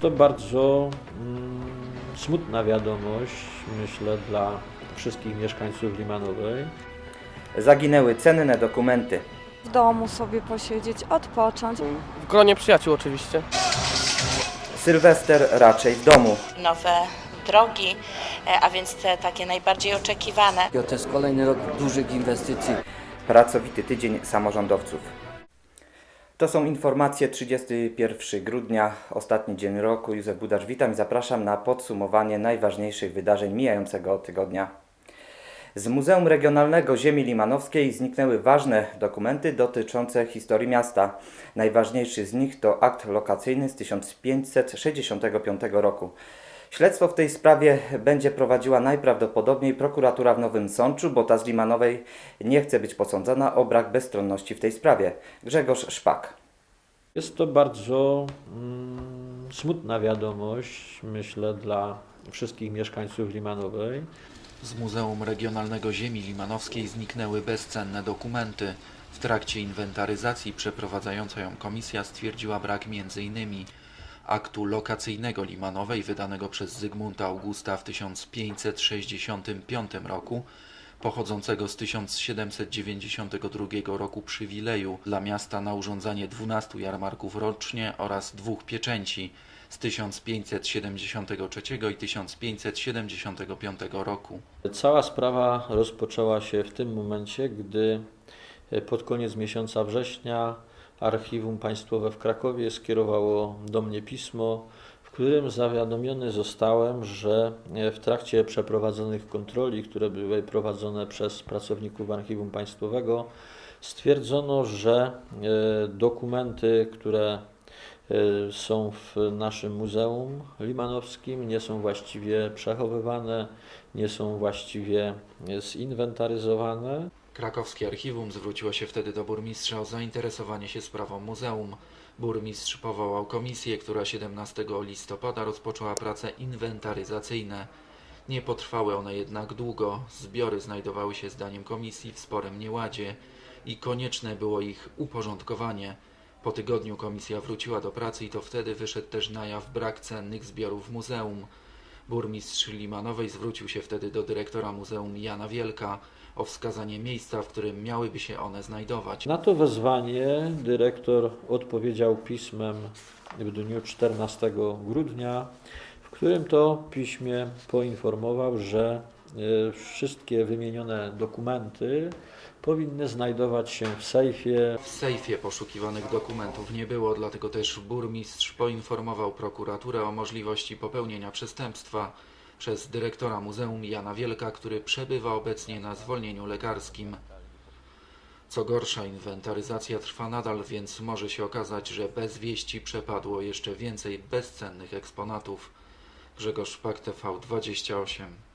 Jest to bardzo mm, smutna wiadomość, myślę, dla wszystkich mieszkańców Limanowej. Zaginęły cenne dokumenty. w domu sobie posiedzieć, odpocząć. W gronie przyjaciół oczywiście. Sylwester raczej w domu. nowe drogi, e, a więc te takie najbardziej oczekiwane. To jest kolejny rok dużych inwestycji. Pracowity tydzień samorządowców. To są informacje 31 grudnia, ostatni dzień roku. Józef Budarz, witam i zapraszam na podsumowanie najważniejszych wydarzeń mijającego tygodnia. Z Muzeum Regionalnego Ziemi Limanowskiej zniknęły ważne dokumenty dotyczące historii miasta. Najważniejszy z nich to akt lokacyjny z 1565 roku. Śledztwo w tej sprawie będzie prowadziła najprawdopodobniej prokuratura w Nowym Sączu, bo ta z Limanowej nie chce być posądzona o brak bezstronności w tej sprawie. Grzegorz Szpak. Jest to bardzo mm, smutna wiadomość, myślę, dla wszystkich mieszkańców Limanowej. Z Muzeum Regionalnego Ziemi Limanowskiej zniknęły bezcenne dokumenty. W trakcie inwentaryzacji przeprowadzająca ją komisja stwierdziła brak m.in. aktu lokacyjnego Limanowej wydanego przez Zygmunta Augusta w 1565 roku, pochodzącego z 1792 roku przywileju dla miasta na urządzanie 12 jarmarków rocznie oraz dwóch pieczęci z 1573 i 1575 roku. Cała sprawa rozpoczęła się w tym momencie, gdy pod koniec miesiąca września Archiwum Państwowe w Krakowie skierowało do mnie pismo, w którym zawiadomiony zostałem, że e, w trakcie przeprowadzonych kontroli, które były prowadzone przez pracowników Archiwum Państwowego, stwierdzono, że e, dokumenty, które e, są w naszym Muzeum Limanowskim, nie są właściwie przechowywane, nie są właściwie zinwentaryzowane. Krakowskie archiwum zwróciło się wtedy do burmistrza o zainteresowanie się sprawą muzeum. Burmistrz powołał komisję, która 17 listopada rozpoczęła prace inwentaryzacyjne. Nie potrwały one jednak długo. Zbiory znajdowały się zdaniem komisji w sporym nieładzie i konieczne było ich uporządkowanie. Po tygodniu komisja wróciła do pracy i to wtedy wyszedł też na jaw brak cennych zbiorów w muzeum. Burmistrz Limanowej zwrócił się wtedy do dyrektora muzeum Jana Wielka o wskazanie miejsca, w którym miałyby się one znajdować. Na to wezwanie dyrektor odpowiedział pismem w dniu 14 grudnia, w którym to piśmie poinformował, że e, wszystkie wymienione dokumenty powinny znajdować się w sejfie W sejfie poszukiwanych dokumentów nie było, dlatego też burmistrz poinformował prokuraturę o możliwości popełnienia przestępstwa przez dyrektora muzeum Jana Wielka, który przebywa obecnie na zwolnieniu lekarskim. Co gorsza, inwentaryzacja trwa nadal, więc może się okazać, że bez wieści przepadło jeszcze więcej bezcennych eksponatów. Grzegorz Szpak, TV 28.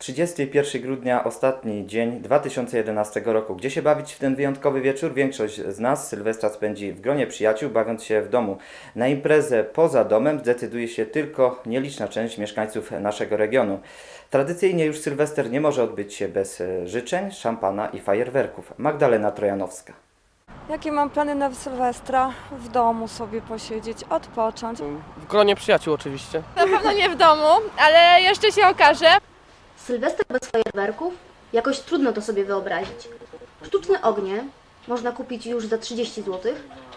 31 grudnia, ostatni dzień 2011 roku. Gdzie się bawić w ten wyjątkowy wieczór? Większość z nas Sylwestra spędzi w gronie przyjaciół, bawiąc się w domu. Na imprezę poza domem zdecyduje się tylko nieliczna część mieszkańców naszego regionu. Tradycyjnie już Sylwester nie może odbyć się bez e, życzeń, szampana i fajerwerków. Magdalena Trojanowska. Jakie mam plany na Sylwestra? W domu sobie posiedzieć, odpocząć. W gronie przyjaciół oczywiście. Na pewno nie w domu, ale jeszcze się okaże. Sylwester bez fajerwerków? Jakoś trudno to sobie wyobrazić. Sztuczne ognie można kupić już za 30 zł,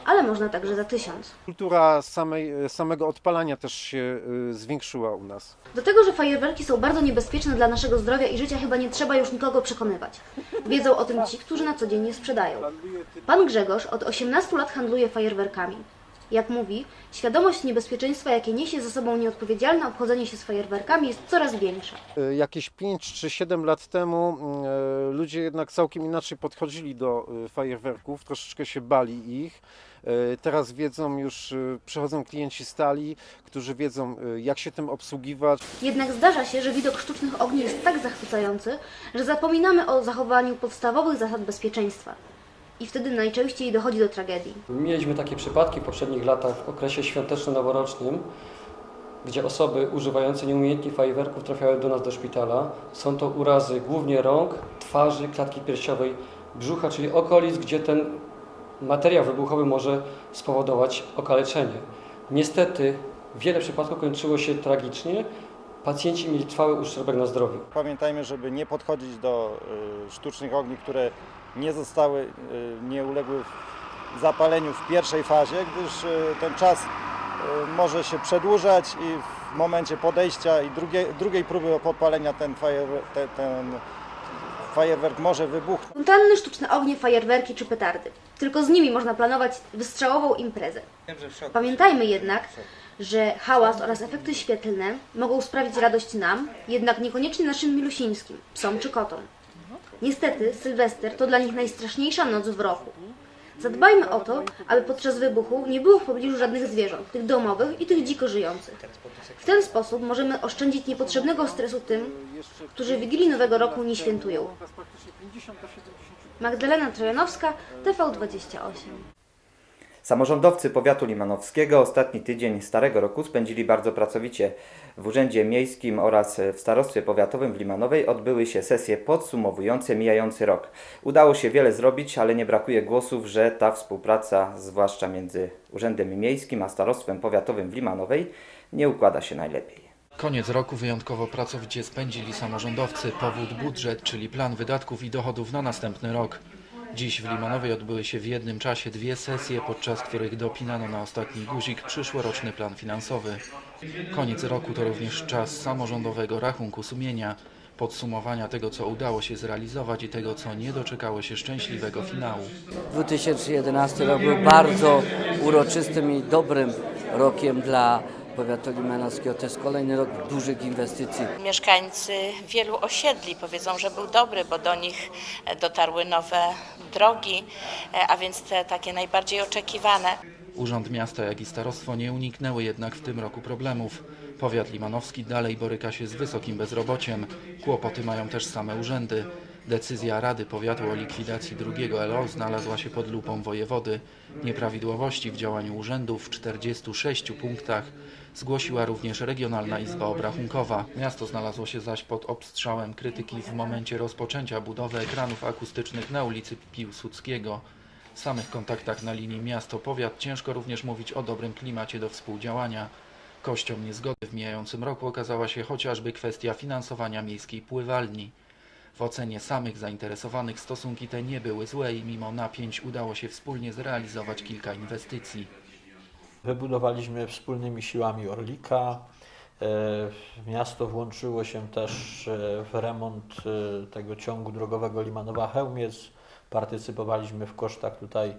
ale można także za 1000. Kultura samej, samego odpalania też się y, zwiększyła u nas. Do tego, że fajerwerki są bardzo niebezpieczne dla naszego zdrowia i życia, chyba nie trzeba już nikogo przekonywać. Wiedzą o tym ci, którzy na co dzień je sprzedają. Pan Grzegorz od 18 lat handluje fajerwerkami. Jak mówi, świadomość niebezpieczeństwa, jakie niesie ze sobą nieodpowiedzialne obchodzenie się z fajerwerkami, jest coraz większa. Y, Jakieś 5 czy 7 lat temu y, ludzie jednak całkiem inaczej podchodzili do y, fajerwerków, troszeczkę się bali ich. Teraz wiedzą już, przychodzą klienci stali, którzy wiedzą jak się tym obsługiwać. Jednak zdarza się, że widok sztucznych ogni jest tak zachwycający, że zapominamy o zachowaniu podstawowych zasad bezpieczeństwa. I wtedy najczęściej dochodzi do tragedii. Mieliśmy takie przypadki w poprzednich latach w okresie świąteczno-noworocznym, gdzie osoby używające nieumiejętnie fajerwerków trafiały do nas do szpitala. Są to urazy głównie rąk, twarzy, klatki piersiowej, brzucha, czyli okolic, gdzie ten materiał wybuchowy może spowodować okaleczenie. Niestety wiele przypadków kończyło się tragicznie. Pacjenci mieli trwały uszczerbek na zdrowiu. Pamiętajmy, żeby nie podchodzić do y, sztucznych ogni, które nie zostały, y, nie uległy zapaleniu w pierwszej fazie, gdyż y, ten czas y, może się przedłużać i w momencie podejścia i drugiej, drugiej próby podpalenia ten, fajer, te, ten fajerwerk może wybuchnąć. Fontanny, sztuczne ognie, fajerwerki czy petardy. Tylko z nimi można planować wystrzałową imprezę. Pamiętajmy jednak, że hałas oraz efekty świetlne mogą sprawić radość nam, jednak niekoniecznie naszym milusińskim, psom czy kotom. Niestety, Sylwester to dla nich najstraszniejsza noc w roku. Zadbajmy o to, aby podczas wybuchu nie było w pobliżu żadnych zwierząt, tych domowych i tych dziko żyjących. W ten sposób możemy oszczędzić niepotrzebnego stresu tym, którzy Wigilii Nowego Roku nie świętują. Magdalena Trojanowska, TV28. Samorządowcy powiatu limanowskiego ostatni tydzień Starego Roku spędzili bardzo pracowicie. W Urzędzie Miejskim oraz w Starostwie Powiatowym w Limanowej odbyły się sesje podsumowujące mijający rok. Udało się wiele zrobić, ale nie brakuje głosów, że ta współpraca, zwłaszcza między Urzędem Miejskim a Starostwem Powiatowym w Limanowej, nie układa się najlepiej. Koniec roku wyjątkowo pracowicie spędzili samorządowcy. Powód budżet, czyli plan wydatków i dochodów na następny rok. Dziś w Limanowej odbyły się w jednym czasie dwie sesje, podczas których dopinano na ostatni guzik przyszłoroczny plan finansowy. Koniec roku to również czas samorządowego rachunku sumienia, podsumowania tego, co udało się zrealizować i tego, co nie doczekało się szczęśliwego finału. 2011 rok był bardzo uroczystym i dobrym rokiem dla powiatu limanowskiego. To jest kolejny rok dużych inwestycji. Mieszkańcy wielu osiedli powiedzą, że był dobry, bo do nich dotarły nowe drogi, a więc te takie najbardziej oczekiwane. Urząd Miasta, jak i starostwo nie uniknęły jednak w tym roku problemów. Powiat limanowski dalej boryka się z wysokim bezrobociem. Kłopoty mają też same urzędy. Decyzja Rady Powiatu o likwidacji drugiego LO znalazła się pod lupą wojewody. Nieprawidłowości w działaniu urzędów w 46 punktach zgłosiła również Regionalna Izba Obrachunkowa. Miasto znalazło się zaś pod obstrzałem krytyki w momencie rozpoczęcia budowy ekranów akustycznych na ulicy Piłsudskiego. W samych kontaktach na linii miasto-powiat ciężko również mówić o dobrym klimacie do współdziałania. Kością niezgody w mijającym roku okazała się chociażby kwestia finansowania miejskiej pływalni. W ocenie samych zainteresowanych stosunki te nie były złe i mimo napięć udało się wspólnie zrealizować kilka inwestycji. Wybudowaliśmy wspólnymi siłami Orlika. E, Miasto włączyło się też e, w remont e, tego ciągu drogowego Limanowa-Chełmiec. Partycypowaliśmy w kosztach tutaj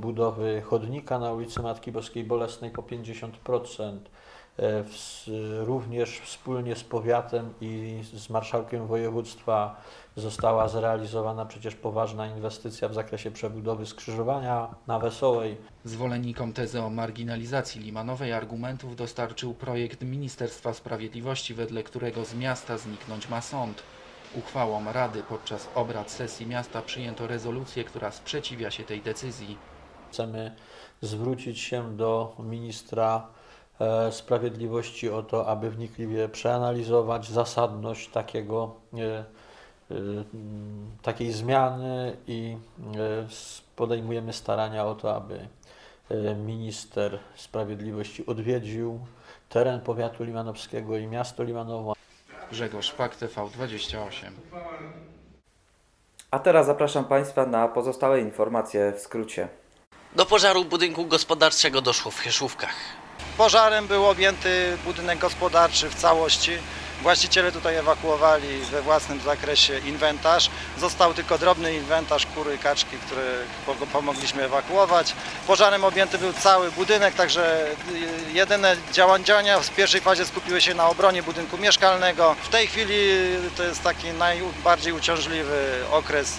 budowy chodnika na ulicy Matki Boskiej Bolesnej po 50%. E, Również wspólnie z powiatem i z marszałkiem województwa została zrealizowana przecież poważna inwestycja w zakresie przebudowy skrzyżowania na Wesołej. Zwolennikom tezy o marginalizacji Limanowej argumentów dostarczył projekt Ministerstwa Sprawiedliwości, wedle którego z miasta zniknąć ma sąd. Uchwałą Rady podczas obrad sesji miasta przyjęto rezolucję, która sprzeciwia się tej decyzji. Chcemy zwrócić się do ministra sprawiedliwości o to, aby wnikliwie przeanalizować zasadność takiego, e, e, takiej zmiany i e, podejmujemy starania o to, aby e, minister sprawiedliwości odwiedził teren powiatu limanowskiego i miasto Limanowo. Grzegorz Szpak, TV28. A teraz zapraszam Państwa na pozostałe informacje w skrócie. Do pożaru budynku gospodarczego doszło w Hieszówkach. Pożarem był objęty budynek gospodarczy w całości. Właściciele tutaj ewakuowali we własnym zakresie inwentarz. Został tylko drobny inwentarz, kury, kaczki, które po- pomogliśmy ewakuować. Pożarem objęty był cały budynek, także jedyne działan- działania w pierwszej fazie skupiły się na obronie budynku mieszkalnego. W tej chwili to jest taki najbardziej uciążliwy okres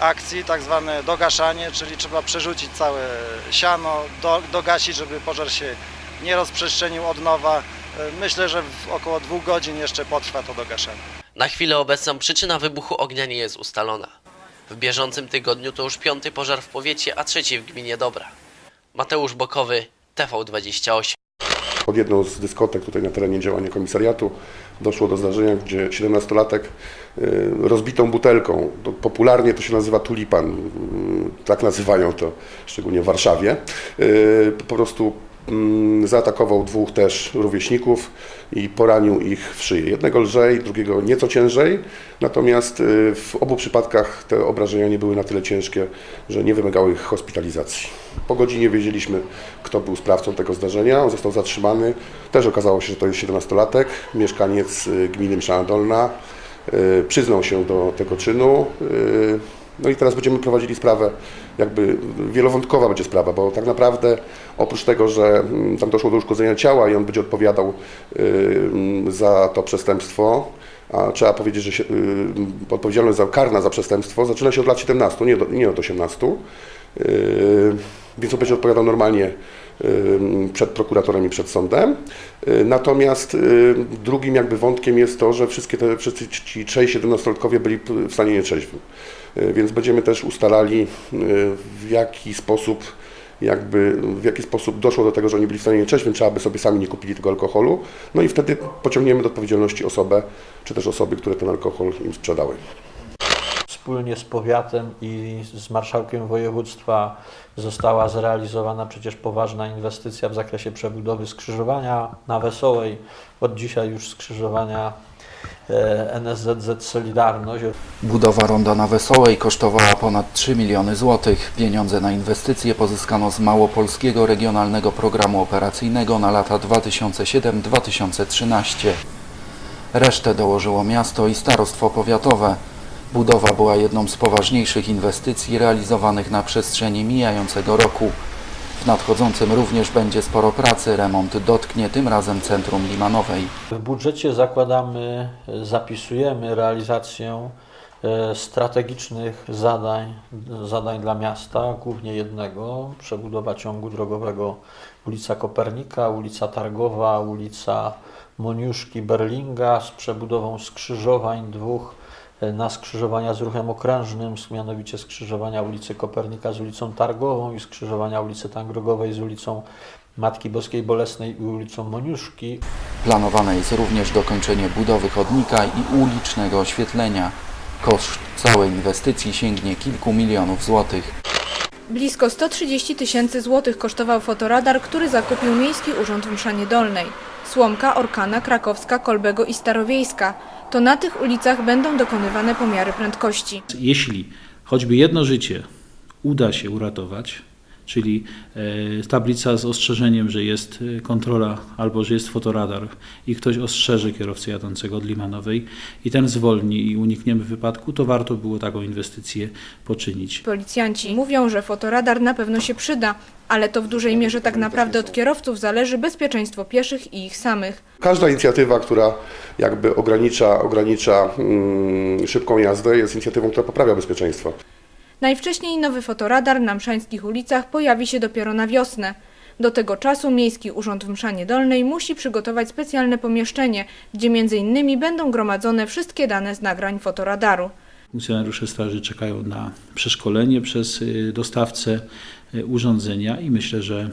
akcji, tak zwane dogaszanie, czyli trzeba przerzucić całe siano, do, dogasić, żeby pożar się nie rozprzestrzenił od nowa. E, Myślę, że w około dwóch godzin jeszcze potrwa to dogaszanie. Na chwilę obecną przyczyna wybuchu ognia nie jest ustalona. W bieżącym tygodniu to już piąty pożar w powiecie, a trzeci w gminie Dobra. Mateusz Bokowy, TV28. Pod jedną z dyskotek tutaj na terenie działania komisariatu doszło do zdarzenia, gdzie 17-latek y, rozbitą butelką, popularnie to się nazywa tulipan, y, tak nazywają to szczególnie w Warszawie, y, po prostu mm, zaatakował dwóch też rówieśników i poranił ich w szyję. Jednego lżej, drugiego nieco ciężej, natomiast y, w obu przypadkach te obrażenia nie były na tyle ciężkie, że nie wymagały hospitalizacji. Po godzinie wiedzieliśmy, kto był sprawcą tego zdarzenia. On został zatrzymany. Też okazało się, że to jest 17-latek, mieszkaniec y, gminy Mszana Dolna. Y, Przyznał się do tego czynu. No i teraz będziemy prowadzili sprawę, jakby wielowątkowa będzie sprawa, bo tak naprawdę oprócz tego, że mm, tam doszło do uszkodzenia ciała i on będzie odpowiadał y, mm, za to przestępstwo, a trzeba powiedzieć, że się, y, odpowiedzialność za karna za przestępstwo zaczyna się od lat 17, nie, nie od 18. Y, Więc on będzie odpowiadał normalnie przed prokuratorem i przed sądem. Y, Natomiast y, drugim jakby wątkiem jest to, że wszystkie te, wszyscy ci trzej 17-latkowie byli w stanie nietrzeźwym. Y, Więc będziemy też ustalali w jaki sposób jakby w jaki sposób doszło do tego, że oni byli w stanie nietrzeźwym, czy aby sobie sami nie kupili tego alkoholu. No i wtedy pociągniemy do odpowiedzialności osobę, czy też osoby, które ten alkohol im sprzedały. Wspólnie z powiatem i z marszałkiem województwa została zrealizowana przecież poważna inwestycja w zakresie przebudowy skrzyżowania na Wesołej. Od dzisiaj już skrzyżowania e, NSZZ Solidarność. Budowa ronda na Wesołej kosztowała ponad 3 miliony złotych. Pieniądze na inwestycje pozyskano z Małopolskiego Regionalnego Programu Operacyjnego na lata 2007-2013. Resztę dołożyło miasto i starostwo powiatowe. Budowa była jedną z poważniejszych inwestycji realizowanych na przestrzeni mijającego roku. W nadchodzącym również będzie sporo pracy. Remont dotknie tym razem centrum Limanowej. W budżecie zakładamy, zapisujemy realizację e, strategicznych zadań, zadań dla miasta, głównie jednego, przebudowa ciągu drogowego ulica Kopernika, ulica Targowa, ulica Moniuszki, Berlinga z przebudową skrzyżowań dwóch na skrzyżowania z ruchem okrężnym, mianowicie skrzyżowania ulicy Kopernika z ulicą Targową i skrzyżowania ulicy Tangrogowej z ulicą Matki Boskiej Bolesnej i ulicą Moniuszki. Planowane jest również dokończenie budowy chodnika i ulicznego oświetlenia. Koszt całej inwestycji sięgnie kilku milionów złotych. Blisko 130 tysięcy złotych kosztował fotoradar, który zakupił Miejski Urząd w Mszanie Dolnej. Słomka, Orkana, Krakowska, Kolbego i Starowiejska. To na tych ulicach będą dokonywane pomiary prędkości. Jeśli choćby jedno życie uda się uratować, czyli e, tablica z ostrzeżeniem, że jest e, kontrola albo że jest fotoradar i ktoś ostrzeże kierowcę jadącego od Limanowej i ten zwolni i unikniemy wypadku, to warto było taką inwestycję poczynić. Policjanci mówią, że fotoradar na pewno się przyda, ale to w dużej mierze tak naprawdę od kierowców zależy bezpieczeństwo pieszych i ich samych. Każda inicjatywa, która jakby ogranicza, ogranicza mm, szybką jazdę, jest inicjatywą, która poprawia bezpieczeństwo. Najwcześniej nowy fotoradar na mszańskich ulicach pojawi się dopiero na wiosnę. Do tego czasu Miejski Urząd w Mszanie Dolnej musi przygotować specjalne pomieszczenie, gdzie m.in. będą gromadzone wszystkie dane z nagrań fotoradaru. Funkcjonariusze straży czekają na przeszkolenie przez y, dostawcę y, urządzenia i myślę, że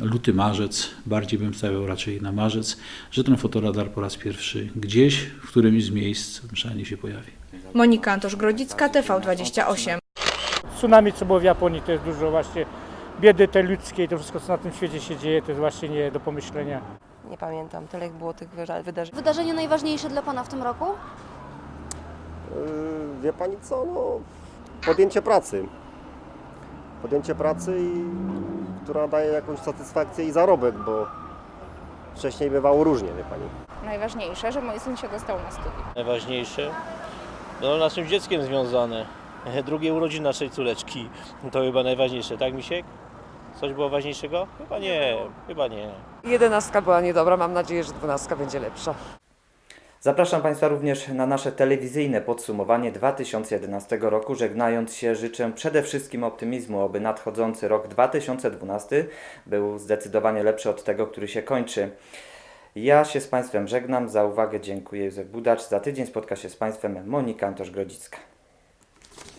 luty, marzec, bardziej bym stawiał raczej na marzec, że ten fotoradar po raz pierwszy gdzieś, w którymś z miejsc w Mszanie się pojawi. Monika Antosz-Grodzicka, TV28. Tsunami, co było w Japonii, to jest dużo właśnie biedy tej ludzkiej, to wszystko, co na tym świecie się dzieje, to jest właśnie nie do pomyślenia. Nie pamiętam, tyle było tych wydarzeń. Wydarzenie najważniejsze dla Pana w tym roku? Yy, Wie Pani co, no, podjęcie pracy. Podjęcie pracy, i, która daje jakąś satysfakcję i zarobek, bo wcześniej bywało różnie, wie Pani. Najważniejsze, że mój syn się dostał na studia. Najważniejsze, no naszym dzieckiem związane. Drugie urodziny naszej córeczki, to chyba najważniejsze, tak Misiek? Coś było ważniejszego? Chyba nie, chyba nie. Jedenastka była niedobra, mam nadzieję, że dwunastka będzie lepsza. Zapraszam Państwa również na nasze telewizyjne podsumowanie 2011 roku. Żegnając się, życzę przede wszystkim optymizmu, aby nadchodzący rok 2012 był zdecydowanie lepszy od tego, który się kończy. Ja się z Państwem żegnam. Za uwagę dziękuję Józef Budacz. Za tydzień spotka się z Państwem Monika Antosz-Grodzicka.